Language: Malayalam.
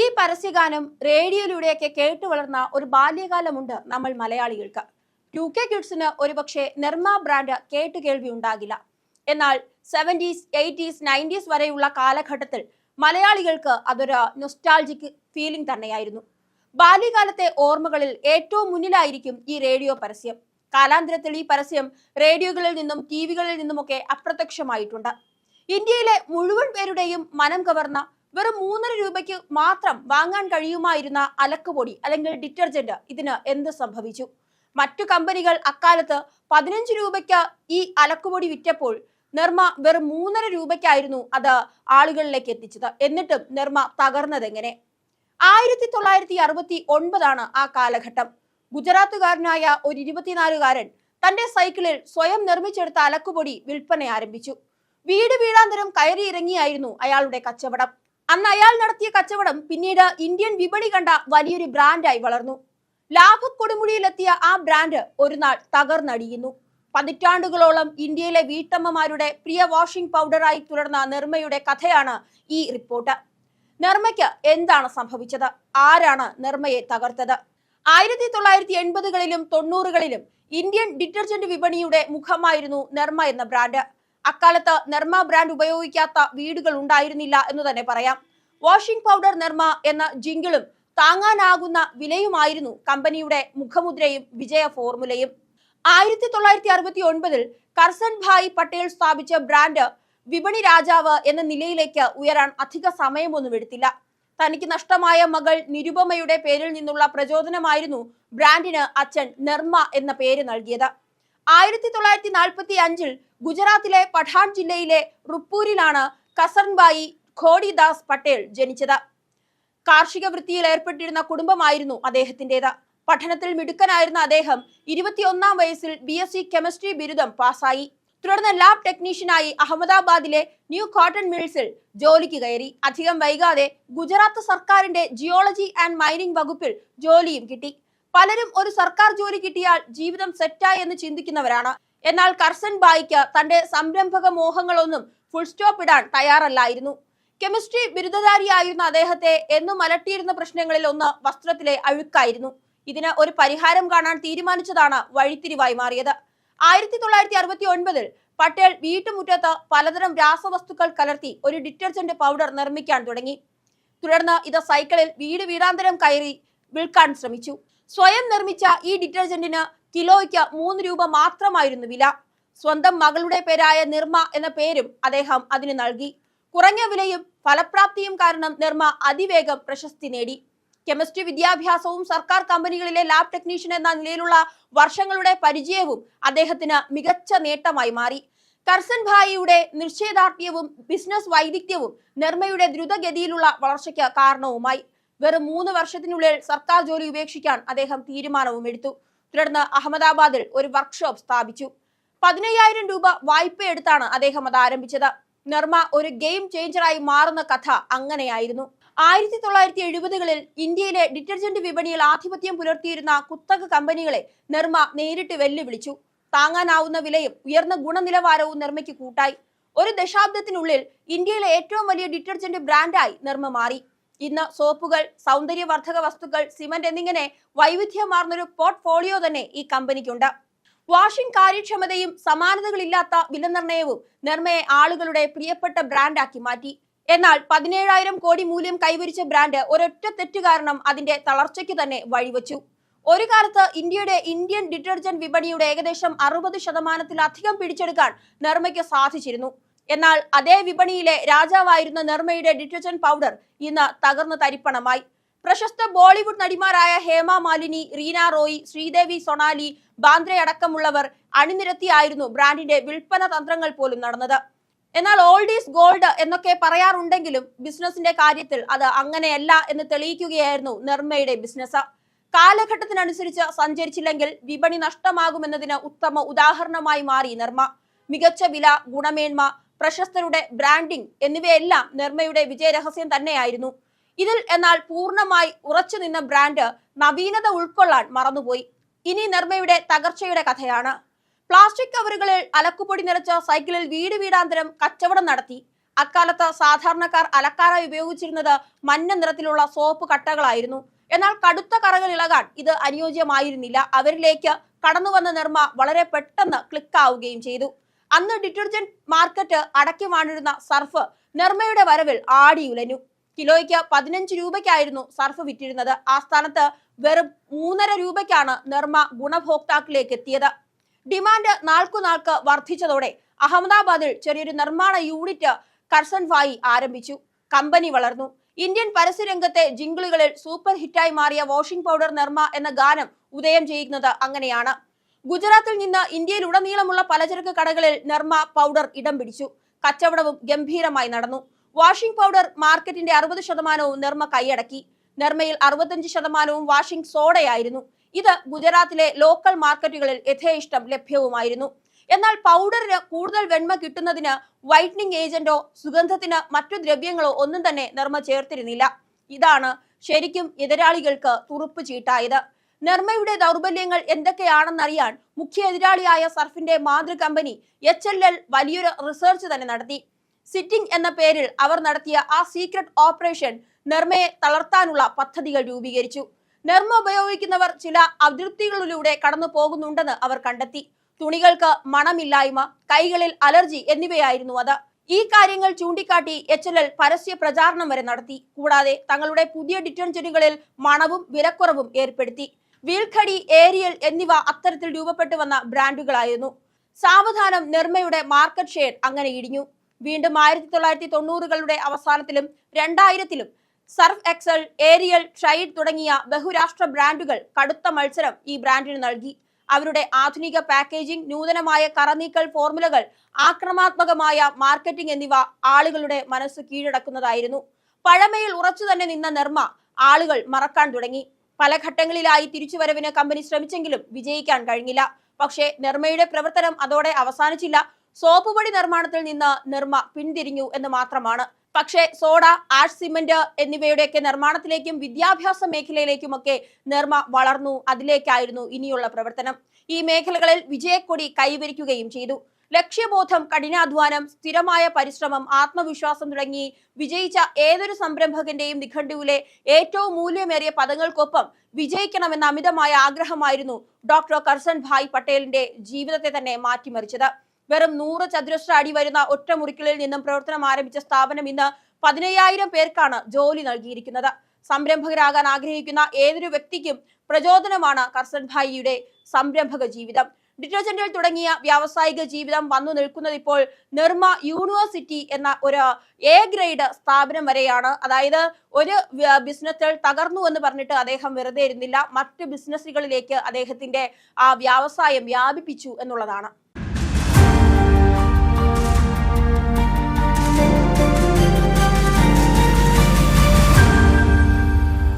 ഈ പരസ്യഗാനം റേഡിയോയിലൂടെയൊക്കെ കേട്ടു വളർന്ന ഒരു ബാല്യകാലമുണ്ട് നമ്മൾ മലയാളികൾക്ക്. ടു കെ കിഡ്സിന് ഒരുപക്ഷെ നിർമ്മ ബ്രാൻഡ് കേട്ടുകേൾവി ഉണ്ടാകില്ല. എന്നാൽ സെവന്റീസ് എയ്റ്റീസ് നയന്റീസ് വരെയുള്ള കാലഘട്ടത്തിൽ മലയാളികൾക്ക് അതൊരു നൊസ്റ്റാൾജിക് ഫീലിംഗ് തന്നെയായിരുന്നു. ബാല്യകാലത്തെ ഓർമ്മകളിൽ ഏറ്റവും മുന്നിലായിരിക്കും ഈ റേഡിയോ പരസ്യം. കാലാന്തരത്തിൽ ഈ പരസ്യം റേഡിയോകളിൽ നിന്നും ടിവികളിൽ നിന്നുമൊക്കെ അപ്രത്യക്ഷമായിട്ടുണ്ട്. ഇന്ത്യയിലെ മുഴുവൻ പേരുടെയും മനം കവർന്ന വെറും മൂന്നര രൂപയ്ക്ക് മാത്രം വാങ്ങാൻ കഴിയുമായിരുന്ന അലക്കുപൊടി അല്ലെങ്കിൽ ഡിറ്റർജന്റ് ഇതിന് എന്ത് സംഭവിച്ചു? മറ്റു കമ്പനികൾ അക്കാലത്ത് പതിനഞ്ച് രൂപയ്ക്ക് ഈ അലക്കുപൊടി വിറ്റപ്പോൾ നിർമ്മ വെറും മൂന്നര രൂപയ്ക്കായിരുന്നു അത് ആളുകളിലേക്ക് എത്തിച്ചത്. എന്നിട്ടും നിർമ്മ തകർന്നതെങ്ങനെ? ആയിരത്തി തൊള്ളായിരത്തി അറുപത്തി ഒൻപതാണ് ആ കാലഘട്ടം. ഗുജറാത്തുകാരനായ ഒരു ഇരുപത്തിനാലുകാരൻ തന്റെ സൈക്കിളിൽ സ്വയം നിർമ്മിച്ചെടുത്ത അലക്കുപൊടി വിൽപ്പന ആരംഭിച്ചു. വീട് വീടാന്തരം കയറി ഇറങ്ങിയായിരുന്നു അയാളുടെ കച്ചവടം. അന്ന് അയാൾ നടത്തിയ കച്ചവടം പിന്നീട് ഇന്ത്യൻ വിപണി കണ്ട വലിയൊരു ബ്രാൻഡായി വളർന്നു. ലാഭ കൊടുമുടിയിലെത്തിയ ആ ബ്രാൻഡ് ഒരു നാൾ തകർന്നടിയുന്നു. പതിറ്റാണ്ടുകളോളം ഇന്ത്യയിലെ വീട്ടമ്മമാരുടെ പ്രിയ വാഷിംഗ് പൗഡറായി തുടർന്ന നിർമ്മയുടെ കഥയാണ് ഈ റിപ്പോർട്ട്. നിർമ്മയ്ക്ക് എന്താണ് സംഭവിച്ചത്? ആരാണ് നിർമ്മയെ തകർത്തത്? ആയിരത്തി തൊള്ളായിരത്തി എൺപതുകളിലും തൊണ്ണൂറുകളിലും ഇന്ത്യൻ ഡിറ്റർജന്റ് വിപണിയുടെ മുഖമായിരുന്നു നിർമ്മ എന്ന ബ്രാൻഡ്. അക്കാലത്ത് നിർമ്മ ബ്രാൻഡ് ഉപയോഗിക്കാത്ത വീടുകൾ ഉണ്ടായിരുന്നില്ല എന്ന് തന്നെ പറയാം. വാഷിംഗ് പൗഡർ നിർമ്മ എന്ന ജിങ്കിളും താങ്ങാനാകുന്ന വിലയുമായിരുന്നു കമ്പനിയുടെ മുഖമുദ്രയും വിജയ ഫോർമുലയും. ആയിരത്തി തൊള്ളായിരത്തി അറുപത്തി ഒൻപതിൽ കർസൻ ഭായ് പട്ടേൽ സ്ഥാപിച്ച ബ്രാൻഡ് വിപണി രാജാവ് എന്ന നിലയിലേക്ക് ഉയരാൻ അധിക സമയമൊന്നും എടുത്തില്ല. തനിക്ക് നഷ്ടമായ മകൾ നിരുപമയുടെ പേരിൽ നിന്നുള്ള പ്രചോദനമായിരുന്നു ബ്രാൻഡിന് അച്ഛൻ നിർമ്മ എന്ന പേര് നൽകിയത്. ആയിരത്തി തൊള്ളായിരത്തി നാൽപ്പത്തി അഞ്ചിൽ ഗുജറാത്തിലെ പഠാൻ ജില്ലയിലെ റുപ്പൂരിലാണ് കസർൻബായി ഖോഡിദാസ് പട്ടേൽ ജനിച്ചത്. കാർഷിക വൃത്തിയിൽ ഏർപ്പെട്ടിരുന്ന കുടുംബമായിരുന്നു അദ്ദേഹത്തിന്റേത് പഠനത്തിൽ മിടുക്കനായിരുന്ന അദ്ദേഹം ഇരുപത്തിയൊന്നാം വയസ്സിൽ ബി എസ് സി കെമിസ്ട്രി ബിരുദം പാസ്സായി. തുടർന്ന് ലാബ് ടെക്നീഷ്യനായി അഹമ്മദാബാദിലെ ന്യൂ കോട്ടൺ മിൽസിൽ ജോലിക്ക് കയറി. അധികം വൈകാതെ ഗുജറാത്ത് സർക്കാരിന്റെ ജിയോളജി ആൻഡ് മൈനിങ് വകുപ്പിൽ ജോലിയും കിട്ടി. പലരും ഒരു സർക്കാർ ജോലി കിട്ടിയാൽ ജീവിതം സെറ്റായി എന്ന് ചിന്തിക്കുന്നവരാണ്. എന്നാൽ കർസൻ ബായിക്ക് തന്റെ സംരംഭക മോഹങ്ങളൊന്നും ഫുൾ സ്റ്റോപ്പ് ഇടാൻ തയ്യാറല്ലായിരുന്നു. കെമിസ്ട്രി ബിരുദധാരിയായിരുന്ന അദ്ദേഹത്തെ എന്നും അലട്ടിയിരുന്ന പ്രശ്നങ്ങളിൽ ഒന്ന് വസ്ത്രത്തിലെ അഴുക്കായിരുന്നു. ഇതിന് ഒരു പരിഹാരം കാണാൻ തീരുമാനിച്ചതാണ് വഴിത്തിരിവായി മാറിയത്. ആയിരത്തി തൊള്ളായിരത്തി അറുപത്തി ഒൻപതിൽ പട്ടേൽ വീട്ടുമുറ്റത്ത് പലതരം രാസവസ്തുക്കൾ കലർത്തി ഒരു ഡിറ്റർജന്റ് പൗഡർ നിർമ്മിക്കാൻ തുടങ്ങി. തുടർന്ന് ഇത് സൈക്കിളിൽ വീട് വീടാന്തരം കയറി വിൽക്കാൻ ശ്രമിച്ചു. സ്വയം നിർമ്മിച്ച ഈ ഡിറ്റർജന്റിന് കിലോയ്ക്ക് മൂന്ന് രൂപ മാത്രമായിരുന്നു വില. സ്വന്തം മകളുടെ പേരായ നിർമ്മ എന്ന പേരും അദ്ദേഹം അതിന് നൽകി. കുറഞ്ഞ വിലയും ഫലപ്രാപ്തിയും കാരണം നിർമ്മ അതിവേഗം പ്രശസ്തി നേടി. കെമിസ്ട്രി വിദ്യാഭ്യാസവും സർക്കാർ കമ്പനികളിലെ ലാബ് ടെക്നീഷ്യൻ എന്ന നിലയിലുള്ള വർഷങ്ങളുടെ പരിചയവും അദ്ദേഹത്തിന് മികച്ച നേട്ടമായി മാറി. കർസൻ ഭായിയുടെ നിശ്ചയദാർഢ്യവും ബിസിനസ് വൈദഗ്ധ്യവും നിർമ്മയുടെ ദ്രുതഗതിയിലുള്ള വളർച്ചയ്ക്ക് കാരണവുമായി. വെറും മൂന്ന് വർഷത്തിനുള്ളിൽ സർക്കാർ ജോലി ഉപേക്ഷിക്കാൻ അദ്ദേഹം തീരുമാനവും എടുത്തു. തുടർന്ന് അഹമ്മദാബാദിൽ ഒരു വർക്ക്ഷോപ്പ് സ്ഥാപിച്ചു. പതിനയ്യായിരം രൂപ വായ്പയെടുത്താണ് അദ്ദേഹം അത് ആരംഭിച്ചത്. നിർമ്മ ഒരു ഗെയിം ചേഞ്ചറായി മാറുന്ന കഥ അങ്ങനെയായിരുന്നു. ആയിരത്തി തൊള്ളായിരത്തി എഴുപതുകളിൽ ഇന്ത്യയിലെ ഡിറ്റർജന്റ് വിപണിയിൽ ആധിപത്യം പുലർത്തിയിരുന്ന കുത്തക കമ്പനികളെ നിർമ്മ നേരിട്ട് വെല്ലുവിളിച്ചു. താങ്ങാനാവുന്ന വിലയും ഉയർന്ന ഗുണനിലവാരവും നിർമ്മയ്ക്ക് കൂട്ടായി. ഒരു ദശാബ്ദത്തിനുള്ളിൽ ഇന്ത്യയിലെ ഏറ്റവും വലിയ ഡിറ്റർജന്റ് ബ്രാൻഡായി നിർമ്മ മാറി. ഇന്ന് സോപ്പുകൾ സൗന്ദര്യവർദ്ധക വസ്തുക്കൾ സിമന്റ് എന്നിങ്ങനെ വൈവിധ്യമാർന്നൊരു പോർട്ട്ഫോളിയോ തന്നെ ഈ കമ്പനിക്കുണ്ട്. വാഷിംഗ് കാര്യക്ഷമതയും സമാനതകളില്ലാത്ത വിലനിർണയവും നിർമ്മയെ ആളുകളുടെ പ്രിയപ്പെട്ട ബ്രാൻഡാക്കി മാറ്റി. എന്നാൽ പതിനേഴായിരം കോടി മൂല്യം കൈവരിച്ച ബ്രാൻഡ് ഒരൊറ്റ തെറ്റ് കാരണം അതിന്റെ തളർച്ചയ്ക്ക് തന്നെ വഴിവെച്ചു. ഒരു കാലത്ത് ഇന്ത്യയുടെ ഇന്ത്യൻ ഡിറ്റർജന്റ് വിപണിയുടെ ഏകദേശം അറുപത് ശതമാനത്തിലധികം പിടിച്ചെടുക്കാൻ നിർമ്മയ്ക്ക് സാധിച്ചിരുന്നു. എന്നാൽ അതേ വിപണിയിലെ രാജാവായിരുന്ന നിർമ്മയുടെ ഡിറ്റർജന്റ് പൗഡർ ഇന്ന് തകർന്നു തരിപ്പണമായി. പ്രശസ്ത ബോളിവുഡ് നടിമാരായ ഹേമ മാലിനി റീന റോയി ശ്രീദേവി സൊണാലി ബാന്ദ്രയടക്കമുള്ളവർ അണിനിരത്തിയായിരുന്നു ബ്രാൻഡിന്റെ വിൽപ്പന തന്ത്രങ്ങൾ പോലും നടന്നത്. എന്നാൽ ഓൾഡ് ഈസ് ഗോൾഡ് എന്നൊക്കെ പറയാറുണ്ടെങ്കിലും ബിസിനസിന്റെ കാര്യത്തിൽ അത് അങ്ങനെയല്ല എന്ന് തെളിയിക്കുകയായിരുന്നു നിർമ്മയുടെ ബിസിനസ് കാലഘട്ടത്തിനനുസരിച്ച് സഞ്ചരിച്ചില്ലെങ്കിൽ വിപണി നഷ്ടമാകുമെന്നതിന് ഉത്തമ ഉദാഹരണമായി മാറി നിർമ്മ. മികച്ച വില ഗുണമേന്മ പ്രശസ്തരുടെ ബ്രാൻഡിംഗ് എന്നിവയെല്ലാം നിർമ്മയുടെ വിജയരഹസ്യം തന്നെയായിരുന്നു. ഇതിൽ എന്നാൽ പൂർണമായി ഉറച്ചു നിന്ന ബ്രാൻഡ് നവീനത ഉൾക്കൊള്ളാൻ മറന്നുപോയി. ഇനി നിർമ്മയുടെ തകർച്ചയുടെ കഥയാണ്. പ്ലാസ്റ്റിക് കവറുകളിൽ അലക്കുപൊടി നിറച്ച സൈക്കിളിൽ വീട് വീടാന്തരം കച്ചവടം നടത്തി. അക്കാലത്ത് സാധാരണക്കാർ അലക്കാനായി ഉപയോഗിച്ചിരുന്നത് മഞ്ഞ നിറത്തിലുള്ള സോപ്പ് കട്ടകളായിരുന്നു. എന്നാൽ കടുത്ത കറകൾ ഇളകാൻ ഇത് അനുയോജ്യമായിരുന്നില്ല. അവരിലേക്ക് കടന്നുവന്ന നിർമ്മ വളരെ പെട്ടെന്ന് ക്ലിക്കാവുകയും ചെയ്തു. അന്ന് ഡിറ്റർജന്റ് മാർക്കറ്റ് അടക്കി വാണിരുന്ന സർഫ് നിർമ്മയുടെ വരവിൽ ആടിയുലഞ്ഞു കിലോയ്ക്ക് പതിനഞ്ച് രൂപയ്ക്കായിരുന്നു സർഫ് വിറ്റിരുന്നത്. ആ സ്ഥാനത്ത് വെറും മൂന്നര രൂപയ്ക്കാണ് നിർമ്മ ഗുണഭോക്താക്കളിലേക്ക് എത്തിയത്. ഡിമാൻഡ് നാൾക്കുനാൾക്ക് വർദ്ധിച്ചതോടെ അഹമ്മദാബാദിൽ ചെറിയൊരു നിർമ്മാണ യൂണിറ്റ് കർസൻ ഫായി ആരംഭിച്ചു. കമ്പനി വളർന്നു. ഇന്ത്യൻ പരസ്യരംഗത്തെ ജിംഗിളുകളിൽ സൂപ്പർ ഹിറ്റായി മാറിയ വാഷിംഗ് പൗഡർ നിർമ്മ എന്ന ഗാനം ഉദയം ചെയ്യുന്നത് അങ്ങനെയാണ്. ഗുജറാത്തിൽ നിന്ന് ഇന്ത്യയിലുടനീളമുള്ള പലചരക്ക് കടകളിൽ നിർമ്മ പൗഡർ ഇടം പിടിച്ചു. കച്ചവടവും ഗംഭീരമായി നടന്നു. വാഷിംഗ് പൗഡർ മാർക്കറ്റിന്റെ അറുപത് ശതമാനവും നിർമ്മ കൈയടക്കി. നിർമ്മയിൽ അറുപത്തഞ്ച് ശതമാനവും വാഷിംഗ് സോഡയായിരുന്നു. ഇത് ഗുജറാത്തിലെ ലോക്കൽ മാർക്കറ്റുകളിൽ യഥേഷ്ടം ലഭ്യവുമായിരുന്നു. എന്നാൽ പൗഡറിന് കൂടുതൽ വെണ്മ കിട്ടുന്നതിന് വൈറ്റനിങ് ഏജന്റോ സുഗന്ധത്തിന് മറ്റു ദ്രവ്യങ്ങളോ ഒന്നും തന്നെ നിർമ്മ ചേർത്തിരുന്നില്ല. ഇതാണ് ശരിക്കും എതിരാളികൾക്ക് തുറുപ്പ് ചീട്ടായത്. നിർമ്മയുടെ ദൗർബല്യങ്ങൾ എന്തൊക്കെയാണെന്നറിയാൻ മുഖ്യ എതിരാളിയായ സർഫിന്റെ മാതൃ കമ്പനി എച്ച് എൽ എൽ വലിയൊരു റിസർച്ച് തന്നെ നടത്തി. സിറ്റിംഗ് എന്ന പേരിൽ അവർ നടത്തിയ ആ സീക്രട്ട് ഓപ്പറേഷൻ നിർമ്മയെ തളർത്താനുള്ള പദ്ധതികൾ രൂപീകരിച്ചു. നിർമ്മ ഉപയോഗിക്കുന്നവർ ചില അതൃപ്തികളിലൂടെ കടന്നു പോകുന്നുണ്ടെന്ന് അവർ കണ്ടെത്തി. തുണികൾക്ക് മണമില്ലായ്മ കൈകളിൽ അലർജി എന്നിവയായിരുന്നു അത്. ഈ കാര്യങ്ങൾ ചൂണ്ടിക്കാട്ടി എച്ച് എൽ എൽ പരസ്യ പ്രചാരണം വരെ നടത്തി. കൂടാതെ തങ്ങളുടെ പുതിയ ഡിറ്റർജന്റുകളിൽ മണവും വിലക്കുറവും ഏർപ്പെടുത്തി. വീൽഖടി ഏരിയൽ എന്നിവ അത്തരത്തിൽ രൂപപ്പെട്ടു വന്ന ബ്രാൻഡുകളായിരുന്നു. സാവധാനം നിർമ്മയുടെ മാർക്കറ്റ് ഷെയർ അങ്ങനെ ഇടിഞ്ഞു. വീണ്ടും ആയിരത്തി തൊള്ളായിരത്തി തൊണ്ണൂറുകളുടെ അവസാനത്തിലും രണ്ടായിരത്തിലും സർഫ് എക്സൽ ഏരിയൽ ഷൈഡ് തുടങ്ങിയ ബഹുരാഷ്ട്ര ബ്രാൻഡുകൾ കടുത്ത മത്സരം ഈ ബ്രാൻഡിന് നൽകി. അവരുടെ ആധുനിക പാക്കേജിംഗ് നൂതനമായ കറനീക്കൽ ഫോർമുലകൾ ആക്രമാത്മകമായ മാർക്കറ്റിംഗ് എന്നിവ ആളുകളുടെ മനസ്സ് കീഴടക്കുന്നതായിരുന്നു. പഴമയിൽ ഉറച്ചു തന്നെ നിന്ന നിർമ്മ ആളുകൾ മറക്കാൻ തുടങ്ങി. പല ഘട്ടങ്ങളിലായി തിരിച്ചുവരവിന് കമ്പനി ശ്രമിച്ചെങ്കിലും വിജയിക്കാൻ കഴിഞ്ഞില്ല. പക്ഷേ നിർമ്മയുടെ പ്രവർത്തനം അതോടെ അവസാനിച്ചില്ല. സോപ്പ് പൊടി നിർമ്മാണത്തിൽ നിന്ന് നിർമ്മ പിന്തിരിഞ്ഞു എന്ന് മാത്രമാണ്. പക്ഷേ സോഡ ആഷ് സിമന്റ് എന്നിവയുടെയൊക്കെ നിർമ്മാണത്തിലേക്കും വിദ്യാഭ്യാസ മേഖലയിലേക്കുമൊക്കെ നിർമ്മ വളർന്നു. അതിലേക്കായിരുന്നു ഇനിയുള്ള പ്രവർത്തനം. ഈ മേഖലകളിൽ വിജയക്കൊടി കൈവരിക്കുകയും ചെയ്തു. ലക്ഷ്യബോധം കഠിനാധ്വാനം സ്ഥിരമായ പരിശ്രമം ആത്മവിശ്വാസം തുടങ്ങി വിജയിച്ച ഏതൊരു സംരംഭകന്റെയും നിഘണ്ടുവിലെ ഏറ്റവും മൂല്യമേറിയ പദങ്ങൾക്കൊപ്പം വിജയിക്കണമെന്ന അമിതമായ ആഗ്രഹമായിരുന്നു ഡോക്ടർ കർസൻ ഭായ് പട്ടേലിന്റെ ജീവിതത്തെ തന്നെ മാറ്റിമറിച്ചത്. വെറും നൂറ് ചതുരശ്ര അടി വരുന്ന ഒറ്റമുറികളിൽ നിന്നും പ്രവർത്തനം ആരംഭിച്ച സ്ഥാപനം ഇന്ന് പതിനയ്യായിരം പേർക്കാണ് ജോലി നൽകിയിരിക്കുന്നത്. സംരംഭകരാകാൻ ആഗ്രഹിക്കുന്ന ഏതൊരു വ്യക്തിക്കും പ്രചോദനമാണ് കർസൻ ഭായിയുടെ സംരംഭക ജീവിതം. ഡിറ്റർജന്റിൽ തുടങ്ങിയ വ്യാവസായിക ജീവിതം വന്നു നിൽക്കുന്നത് ഇപ്പോൾ നിർമ്മ യൂണിവേഴ്സിറ്റി എന്ന ഒരു എ ഗ്രേഡ് സ്ഥാപനം വരെയാണ്. അതായത് ഒരു ബിസിനസ്സിൽ തകർന്നു എന്ന് പറഞ്ഞിട്ട് അദ്ദേഹം വെറുതെ ഇരുന്നില്ല. മറ്റ് ബിസിനസ്സുകളിലേക്ക് അദ്ദേഹത്തിന്റെ ആ വ്യവസായം വ്യാപിപ്പിച്ചു എന്നുള്ളതാണ്.